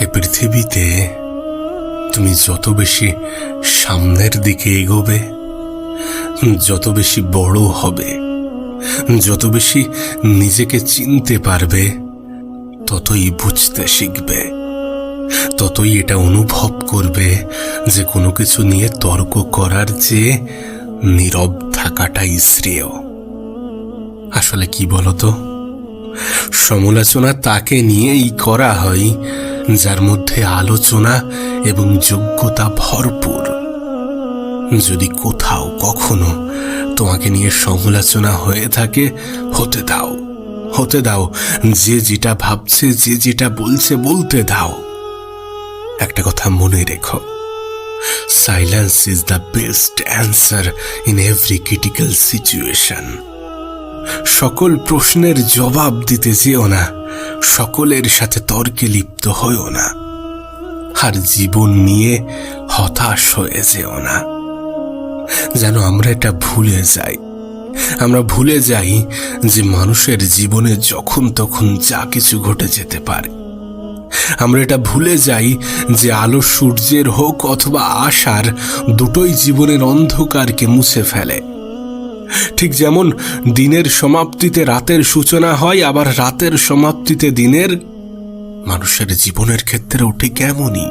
এ পৃথিবীতে তুমি যত বেশি সামনের দিকে এগোবে, যত বেশি বড় হবে, যত বেশি নিজেকে চিনতে পারবে, ততই বুঝতে শিখবে, ততই এটা অনুভব করবে যে কোনো কিছু নিয়ে তর্ক করার চেয়ে নীরব থাকাটাই শ্রেয়। আসলে কি বলতো? সমালোচনা তাকে নিয়েই করা হয়, যার মধ্যে আলোচনা এবং যোগ্যতা ভরপুর। যদি কোথাও কখনো তোমাকে নিয়ে সমালোচনা হয়ে থাকে, হতে দাও হতে দাও, যে যেটা ভাবছে, যে যেটা বলছে, বলতে দাও। একটা কথা মনে রেখো silence is the best answer in every critical situation সকল প্রশ্নের জবাব দিতে যেও না, সকলের সাথে তর্কে লিপ্ত হয়েও না, আর জীবন নিয়ে হতাশ হয়ে যেও না। যেন আমরা এটা ভুলে যাই। আমরা ভুলে যাই যে মানুষের জীবনে যখন তখন যা কিছু ঘটে যেতে পারে। আমরা এটা ভুলে যাই যে আলো সূর্যের হোক অথবা আশার, দুটোই জীবনের অন্ধকারকে মুছে ফেলে। ঠিক যেমন দিনের সমাপ্তিতে রাতের সূচনা হয়, আবার রাতের সমাপ্তিতে দিনের মানুষের জীবনের ক্ষেত্রেও ঠিক এমনই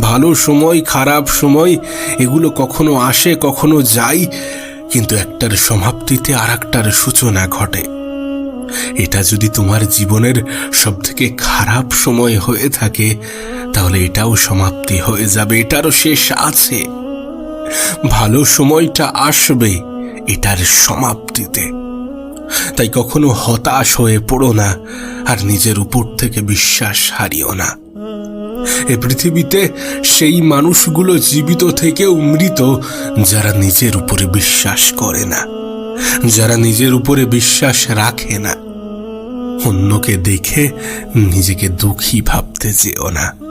ভালো সময়, খারাপ সময়, এগুলো কখনো আসে, কখনো যায়, কিন্তু একটার সমাপ্তিতে আর একটার সূচনা ঘটে। এটা যদি তোমার জীবনের সব থেকে খারাপ সময় হয়ে থাকে, তাহলে এটাও সমাপ্তি হয়ে যাবে, এটারও শেষ আছে। ভালো সময়টা আসবে। এটার সমাপ্তিতে। তাই কখনো হতাশ হয়ে পড়ো না আর নিজের উপর থেকে বিশ্বাস হারিও না। এ পৃথিবীতে সেই মানুষগুলো জীবিত থেকেও মৃত যারা নিজের উপরে বিশ্বাস করে না, যারা নিজের উপরে বিশ্বাস রাখে না। অন্যকে দেখে নিজেকে দুঃখী ভাবতে যেও না।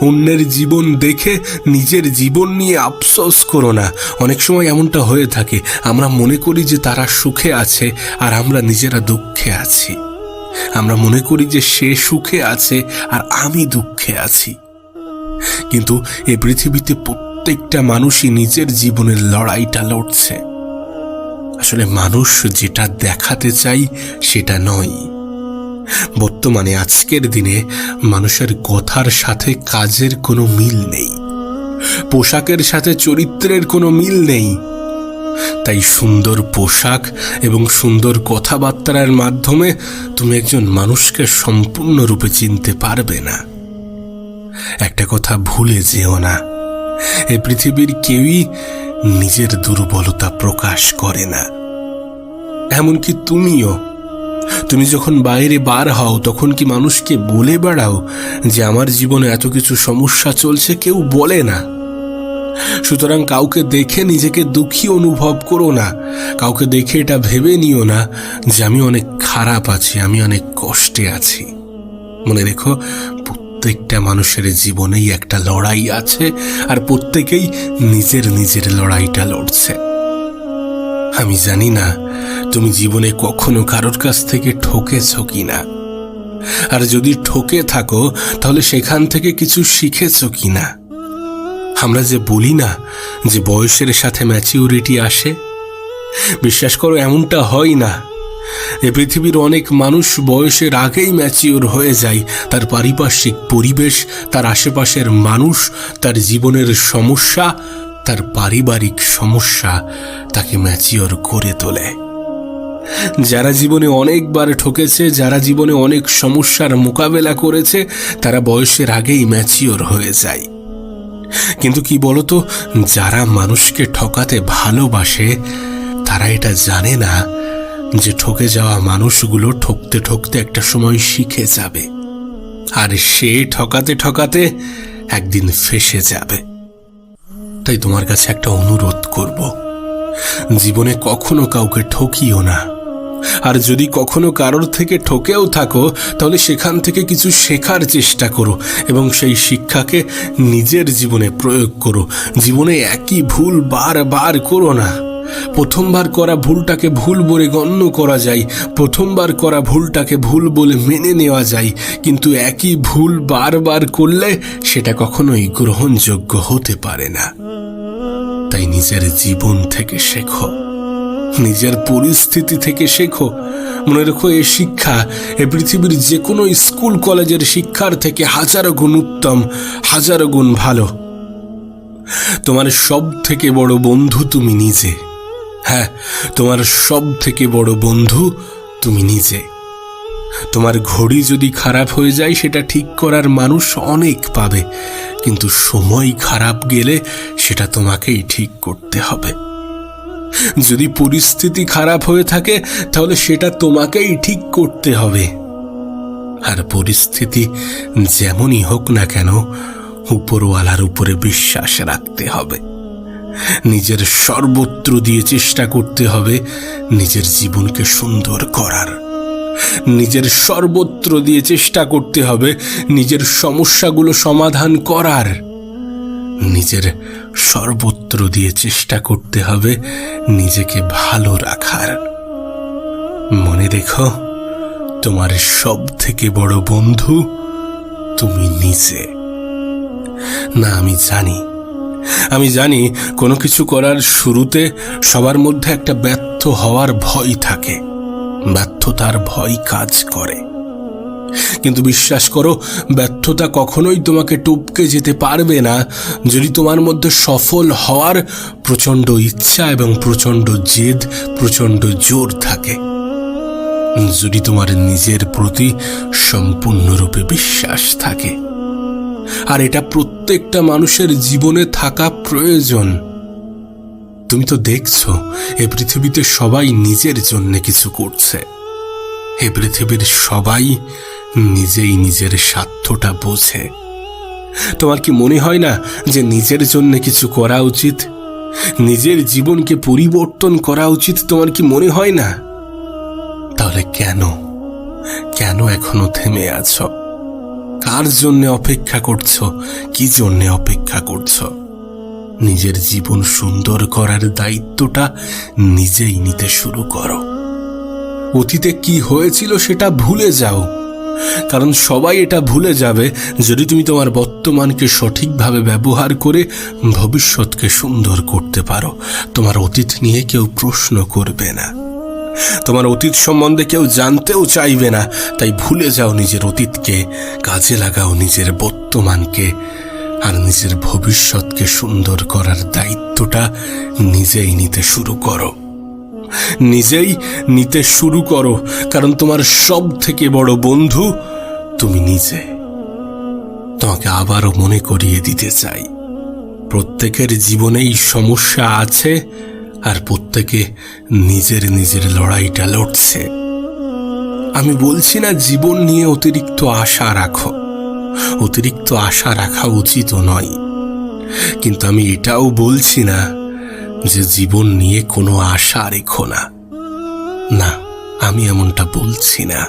অন্যের জীবন দেখে নিজের জীবন নিয়ে আফসোস করো না। অনেক সময় এমনটা হয়ে থাকে। আমরা মনে করি যে তারা সুখে আছে আর আমরা নিজেরা দুঃখে আছি। আমরা মনে করি যে সে সুখে আছে আর আমি দুঃখে আছি। কিন্তু এ পৃথিবীতে প্রত্যেকটা মানুষই নিজের জীবনের লড়াইটা লড়ছে। আসলে মানুষ যেটা দেখাতে চাই সেটা নয়। বর্তমানে আজকের দিনে মানুষের কথার সাথে কাজের কোনো মিল নেই। পোশাকের সাথে চরিত্রের কোনো মিল নেই। তাই সুন্দর পোশাক এবং সুন্দর কথাবার্তার মাধ্যমে তুমি একজন মানুষকে সম্পূর্ণরূপে চিনতে পারবে না। একটা কথা ভুলে যেও না। এ পৃথিবীর কেউই নিজের দুর্বলতা প্রকাশ করে না। এমনকি তুমিও তুমি যখন বাইরে বার হও, তখন কি মানুষকে বলে বেড়াও যে আমার জীবনে এত কিছু সমস্যা চলছে? কেউ বলে না। সুতরাং কাউকে দেখে নিজেকে দুঃখী অনুভব করো না। কাউকে দেখে এটা ভেবে নিও না যে আমি অনেক খারাপ আছি, আমি অনেক কষ্টে আছি। মনে রেখো, প্রত্যেকটা মানুষের জীবনেই একটা লড়াই আছে আর প্রত্যেকেই নিজের নিজের লড়াইটা লড়ছে। আমি জানি না তুমি জীবনে কখনো কারোর কাছ থেকে ঠকেছ কি না আর যদি ঠকে থাকো, তাহলে সেখান থেকে কিছু শিখেছ কি না আমরা যে বলি না যে বয়সের সাথে ম্যাচিউরিটি আসে? বিশ্বাস করো, এমনটা হয় না। এ পৃথিবীর অনেক মানুষ বয়সের আগেই ম্যাচিওর হয়ে যায়। তার পারিপার্শ্বিক পরিবেশ, তার আশেপাশের মানুষ, তার জীবনের সমস্যা, তার পারিবারিক সমস্যা তাকে ম্যাচিওর করে তোলে। যারা জীবনে অনেকবার ঠকেছে, যারা জীবনে অনেক সমস্যার মোকাবেলা করেছে, তারা বয়সের আগেই ম্যাচিওর হয়ে যায়। কিন্তু কি বলতো, যারা মানুষকে ঠকাতে ভালোবাসে, তারা এটা জানে না যে ঠকে যাওয়া মানুষগুলো ঠকতে ঠকতে একটা সময় শিখে যাবে। আর সে ঠকাতে ঠকাতে একদিন ফেসে যাবে। তাই তোমার কাছে একটা অনুরোধ করব। জীবনে কখনো কাউকে ঠকিও না। আর যদি কখনো কারোর থেকে ঠকেও থাকো, তাহলে সেখান থেকে কিছু শেখার চেষ্টা করো এবং সেই শিক্ষাকে নিজের জীবনে প্রয়োগ করো। জীবনে একই ভুল বারবার করো না। প্রথমবার করা ভুলটাকে ভুল বলে গণ্য করা যায়, প্রথমবার করা ভুলটাকে ভুল বলে মেনে নেওয়া যায়, কিন্তু একই ভুল বারবার করলে সেটা কখনোই গ্রহণযোগ্য হতে পারে না। তাই নিজের জীবন থেকে শেখো। নিজের পরিস্থিতি থেকে শেখো। মনে রেখো, এ শিক্ষা, এ পৃথিবীর যে কোনো স্কুল, কলেজের শিক্ষার থেকে হাজারো গুণ উত্তম, হাজারো গুণ ভালো। তোমার সব থেকে বড় বন্ধু তুমি নিজে। হ্যাঁ তোমার সব থেকে বড় বন্ধু তুমি নিজে। তোমার ঘড়ি যদি খারাপ হয়ে যায়, সেটা ঠিক করার মানুষ অনেক পাবে। কিন্তু সময় খারাপ গেলে সেটা তোমাকেই ঠিক করতে হবে। যদি পরিস্থিতি খারাপ হয়ে থাকে, তাহলে সেটা তোমাকেই ঠিক করতে হবে। আর পরিস্থিতি যেমনই হোক না কেন, উপরওয়ালার উপরে বিশ্বাস রাখতে হবে। নিজের সর্বত্র দিয়ে চেষ্টা করতে হবে নিজের জীবনকে সুন্দর করার। নিজের সর্বত্র দিয়ে চেষ্টা করতে হবে নিজের সমস্যাগুলো সমাধান করার। নিজের সর্বত্র দিয়ে চেষ্টা করতে হবে নিজেকে ভালো রাখার। মনে রেখো, তোমার সব থেকে বড় বন্ধু তুমি নিজে। না, আমি জানি। আমি জানি কোনো কিছু করার শুরুতে সবার মধ্যে একটা ব্যর্থ হওয়ার ভয় থাকে। ব্যর্থতার ভয় কাজ করে। কিন্তু বিশ্বাস করো, ব্যর্থতা কখনোই তোমাকে টপকে যেতে পারবে না। যদি তোমার মধ্যে সফল হওয়ার প্রচণ্ড ইচ্ছা এবং প্রচণ্ড জেদ, প্রচণ্ড জোর থাকে, যদি তোমার নিজের প্রতি সম্পূর্ণরূপে বিশ্বাস থাকে। আর এটা প্রত্যেকটা মানুষের জীবনে থাকা প্রয়োজন। তুমি তো দেখছ, এ পৃথিবীতে সবাই নিজের জন্য কিছু করছে। এ পৃথিবীর সবাই নিজেই নিজের স্বার্থটা বোঝে। তোমার কি মনে হয় না যে নিজের জন্য কিছু করা উচিত? নিজের জীবনকে পরিবর্তন করা উচিত তোমার কি মনে হয় না? তাহলে কেন? কেন এখনও থেমে আছো? কার জন্য অপেক্ষা করছ? কি জন্য অপেক্ষা করছ? নিজের জীবন সুন্দর করার দায়িত্বটা নিজেই নিতে শুরু করো। অতীতে কি হয়েছিল সেটা ভুলে যাও। কারণ সবাই এটা ভুলে যাবে যদি তুমি তোমার বর্তমানকে সঠিকভাবে ব্যবহার করে ভবিষ্যৎকে সুন্দর করতে পারো। তোমার অতীত নিয়ে কেউ প্রশ্ন করবে না। তোমার অতীত সম্বন্ধে কেউ জানতেও চাইবে না। তাই ভুলে যাও নিজের অতীতকে, কাজে লাগাও নিজের বর্তমানকে আর নিজের ভবিষ্যৎকে সুন্দর করার দায়িত্বটা নিজেই নিতে শুরু করো। নিজেই নিতে শুরু করো, কারণ তোমার সব থেকে বড় বন্ধু তুমি নিজে। তোমাকে আবারও মনে করিয়ে দিতে চাই। প্রত্যেকের জীবনেই সমস্যা আছে, আর প্রত্যেকে নিজের নিজের লড়াইটা লড়ছে। আমি বলছি না, জীবন নিয়ে অতিরিক্ত আশা রাখো। অতিরিক্ত আশা রাখা উচিত নয়। কিন্তু আমি এটাও বলছি না যে জীবন নিয়ে কোনো আশা রেখো না। না, আমি এমনটা বলছি না।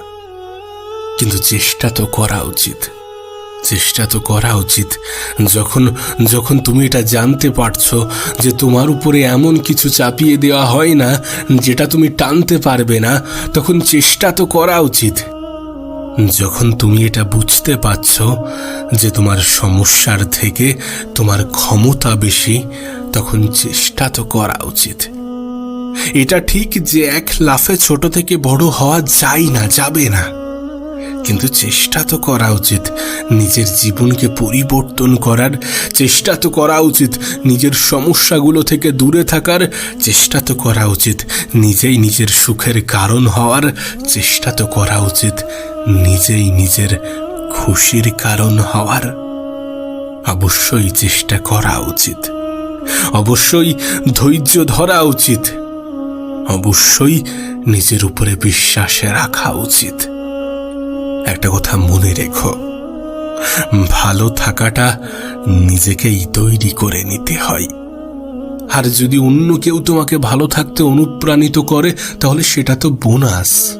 কিন্তু চেষ্টা তো করা উচিত। চেষ্টা তো করা উচিত। যখন যখন তুমি এটা জানতে পারছ যে তোমার উপরে এমন কিছু চাপিয়ে দেওয়া হয় না, যেটা তুমি টানতে পারবে না, তখন চেষ্টা তো করা উচিত। যখন তুমি এটা বুঝতে পারছ যে তোমার সমস্যার থেকে তোমার ক্ষমতা বেশি তখন চেষ্টা তো করা উচিত। এটা ঠিক যে এক লাফে ছোট থেকে বড় হওয়া যায় না, যাবে না। কিন্তু চেষ্টা তো করা উচিত। নিজের জীবনকে পরিবর্তন করার চেষ্টা তো করা উচিত। নিজের সমস্যাগুলো থেকে দূরে থাকার চেষ্টা তো করা উচিত। নিজেই নিজের সুখের কারণ হওয়ার চেষ্টা তো করা উচিত। নিজেই নিজের খুশির কারণ হওয়ার অবশ্যই চেষ্টা করা উচিত। অবশ্যই ধৈর্য ধরা উচিত। অবশ্যই নিজের উপরে বিশ্বাসে রাখা উচিত। একটা কথা মনে রেখো, ভালো থাকাটা নিজেকেই তৈরি করে নিতে হয়। আর যদি অন্য কেউ তোমাকে ভালো থাকতে অনুপ্রাণিত করে, তাহলে সেটা তো বোনাস।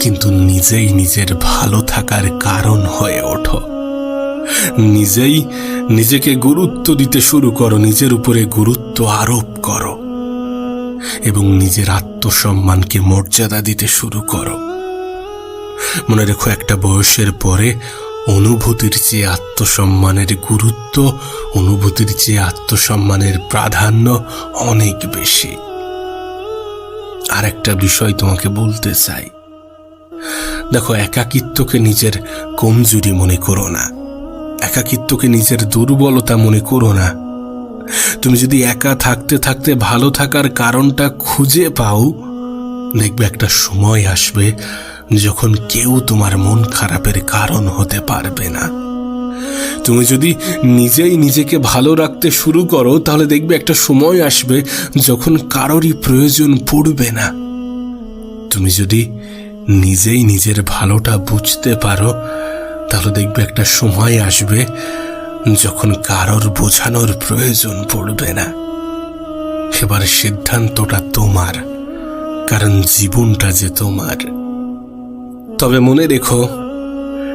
কিন্তু নিজেই নিজের ভালো থাকার কারণ হয়ে ওঠো। নিজেই নিজেকে গুরুত্ব দিতে শুরু করো, নিজের উপরে গুরুত্ব আরোপ করো এবং নিজের আত্মসম্মানকে মর্যাদা দিতে শুরু করো। মনে রেখো, একটা বয়সের পরে অনুভূতির চেয়ে আত্মসম্মানের গুরুত্ব, অনুভূতির চেয়ে আত্মসম্মানের প্রাধান্য অনেক বেশি। আর একটা বিষয় তোমাকে বলতে চাই। দেখো, একাকিত্বকে নিজের কমজুরি মনে করো না। একাকিত্বকে নিজের দুর্বলতা মনে করো না। তুমি যদি একা থাকতে থাকতে ভালো থাকার কারণটা খুঁজে পাও, দেখবে একটা সময় আসবে যখন কেউ তোমার মন খারাপের কারণ হতে পারবে না। তুমি যদি নিজেই নিজেকে ভালো রাখতে শুরু করো, তাহলে দেখবে একটা সময় আসবে যখন কারোরই প্রয়োজন পড়বে না। তুমি যদি নিজেই নিজের ভালোটা বুঝতে পারো তাহলে দেখবে একটা সময় আসবে যখন কারোর বোঝানোর প্রয়োজন পড়বে না। এবার সিদ্ধান্তটা তোমার, কারণ জীবনটা যে তোমার। তবে মনে রেখো,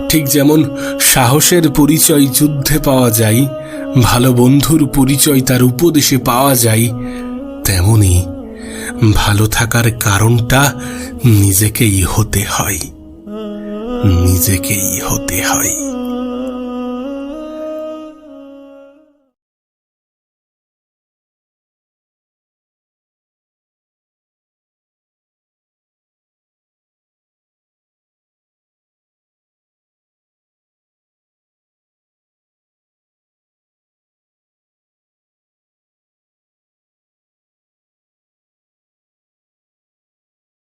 ঠিক যেমন সাহসের পরিচয় যুদ্ধে পাওয়া যায়, ভালো বন্ধুর পরিচয় তার উপদেশে পাওয়া যায়, তেমনি ভালো থাকার কারণটা নিজেকেই হতে হয়। নিজেকেই হতে হয়।